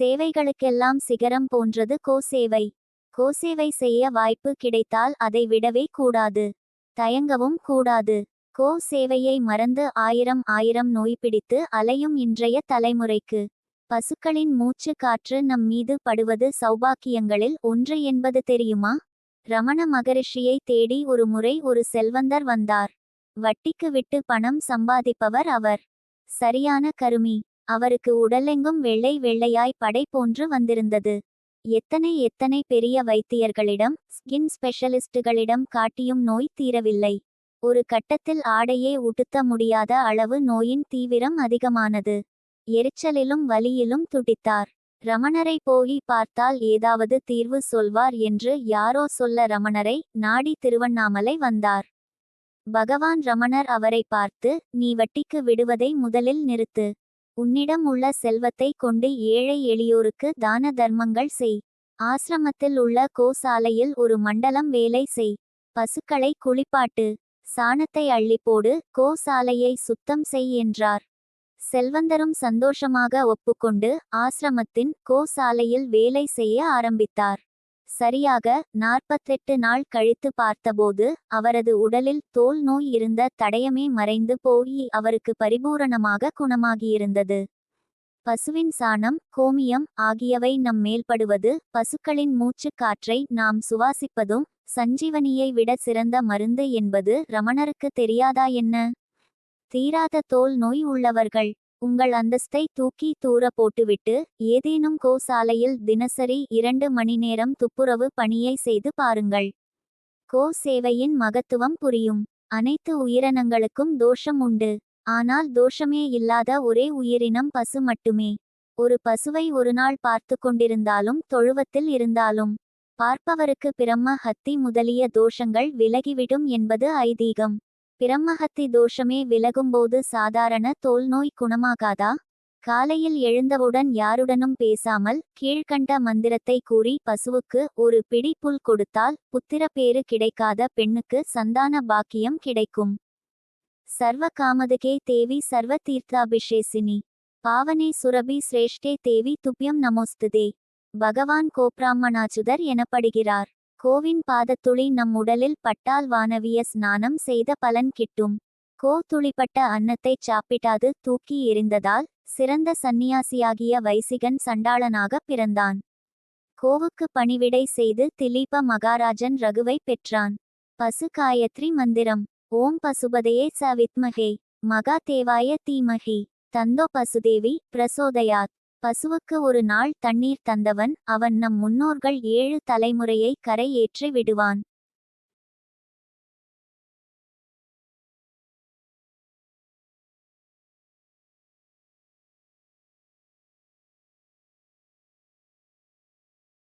சேவைகளுக்கெல்லாம் சிகரம் போன்றது கோசேவை கோசேவை செய்ய வாய்ப்பு கிடைத்தால் அதை விடவே கூடாது. தயங்கவும் கூடாது. கோ சேவையை மறந்து ஆயிரம் ஆயிரம் நோய் பிடித்து அலையும் இன்றைய தலைமுறைக்கு. பசுக்களின் மூச்சு காற்று நம் மீது படுவது சௌபாக்கியங்களில் ஒன்று என்பது தெரியுமா? ரமண மகரிஷியை தேடி ஒரு முறை ஒரு செல்வந்தர் வந்தார். வட்டிக்கு விட்டு பணம் சம்பாதிப்பவர் அவர். சரியான கருமி. அவருக்கு உடலெங்கும் வெள்ளை வெள்ளையாய் படை போன்று வந்திருந்தது. எத்தனை எத்தனை பெரிய வைத்தியர்களிடம் ஸ்கின் ஸ்பெஷலிஸ்டுகளிடம் காட்டியும் நோய் தீரவில்லை. ஒரு கட்டத்தில் ஆடையே உடுத்த முடியாத அளவு நோயின் தீவிரம் அதிகமானது. எரிச்சலிலும் வலியிலும் துடித்தார். ரமணரை போகி பார்த்தால் ஏதாவது தீர்வு சொல்வார் என்று யாரோ சொல்ல ரமணரை நாடி திருவண்ணாமலை வந்தார். பகவான் ரமணர் அவரை பார்த்து நீ வட்டிக்கு விடுவதை முதலில் நிறுத்து. உன்னிடம் உள்ள செல்வத்தை கொண்டு ஏழை எளியோருக்கு தான தர்மங்கள் செய். ஆசிரமத்தில் உள்ள கோசாலையில் ஒரு மண்டலம் வேலை செய். பசுக்களை குளிப்பாட்டு. சாணத்தை அள்ளிப்போடு கோசாலையை சுத்தம் செய் என்றார். செல்வந்தரும் சந்தோஷமாக ஒப்புக்கொண்டு ஆசிரமத்தின் கோசாலையில் வேலை செய்ய ஆரம்பித்தார். சரியாக நாற்பத்தெட்டு நாள் கழித்து பார்த்தபோது அவரது உடலில் தோல் நோய் இருந்த தடயமே மறைந்து போய் அவருக்கு பரிபூரணமாக குணமாகியிருந்தது. பசுவின் சாணம் கோமியம் ஆகியவை நம் மேல்படுவது பசுக்களின் மூச்சுக் காற்றை நாம் சுவாசிப்பதும் சஞ்சீவனியை விட சிறந்த மருந்து என்பது ரமணருக்கு தெரியாதா என்ன? தீராத தோல் நோய் உள்ளவர்கள். உங்கள் அந்தஸ்தை தூக்கி தூர போட்டுவிட்டு ஏதேனும் கோசாலையில் தினசரி இரண்டு மணி நேரம் துப்புரவு பணியை செய்து பாருங்கள். கோ சேவையின் மகத்துவம் புரியும். அனைத்து உயிரினங்களுக்கும் தோஷம் உண்டு. ஆனால் தோஷமே இல்லாத ஒரே உயிரினம் பசு மட்டுமே. ஒரு பசுவை ஒரு நாள் பார்த்து கொண்டிருந்தாலும் தொழுவத்தில் இருந்தாலும். பார்ப்பவருக்கு பிரம்ம ஹத்தி முதலிய தோஷங்கள் விலகிவிடும் என்பது ஐதீகம். பிரம்மஹத்தி தோஷமே விலகும்போது சாதாரண தோல் நோய் குணமாகாதா? காலையில் எழுந்தவுடன் யாருடனும் பேசாமல் கீழ்கண்ட மந்திரத்தை கூறி பசுவுக்கு ஒரு பிடி புல் கொடுத்தால் புத்திரப்பேறு கிடைக்காத பெண்ணுக்கு சந்தான பாக்கியம் கிடைக்கும். சர்வ காமதுகே தேவி சர்வ தீர்த்தாபிஷேசினி பாவனே சுரபி சிரேஷ்டே தேவி துப்யம் நமோஸ்துதே. பகவான் கோப்ராமணாச்சுதர் எனப்படுகிறார். கோவின் பாதத்துளி நம் உடலில் பட்டால் வானவிய ஸ்நானம் செய்த பலன் கிட்டும். கோ துளிப்பட்ட அன்னத்தைச் சாப்பிட்டாது தூக்கி எறிந்ததால் சிறந்த சந்நியாசியாகிய வைசிகன் சண்டாளனாக பிறந்தான். கோவுக்கு பணிவிடை செய்து திலீப மகாராஜன் ரகுவை பெற்றான். பசு காயத்ரி மந்திரம். ஓம் பசுபதையே ச வித்மகே மகா தேவாய தீமகி. தந்தோ பசுதேவி பிரசோதயாத். பசுவுக்கு ஒரு நாள் தண்ணீர் தந்தவன் அவன் நம் முன்னோர்கள் ஏழு தலைமுறையை கரை ஏற்றி விடுவான்.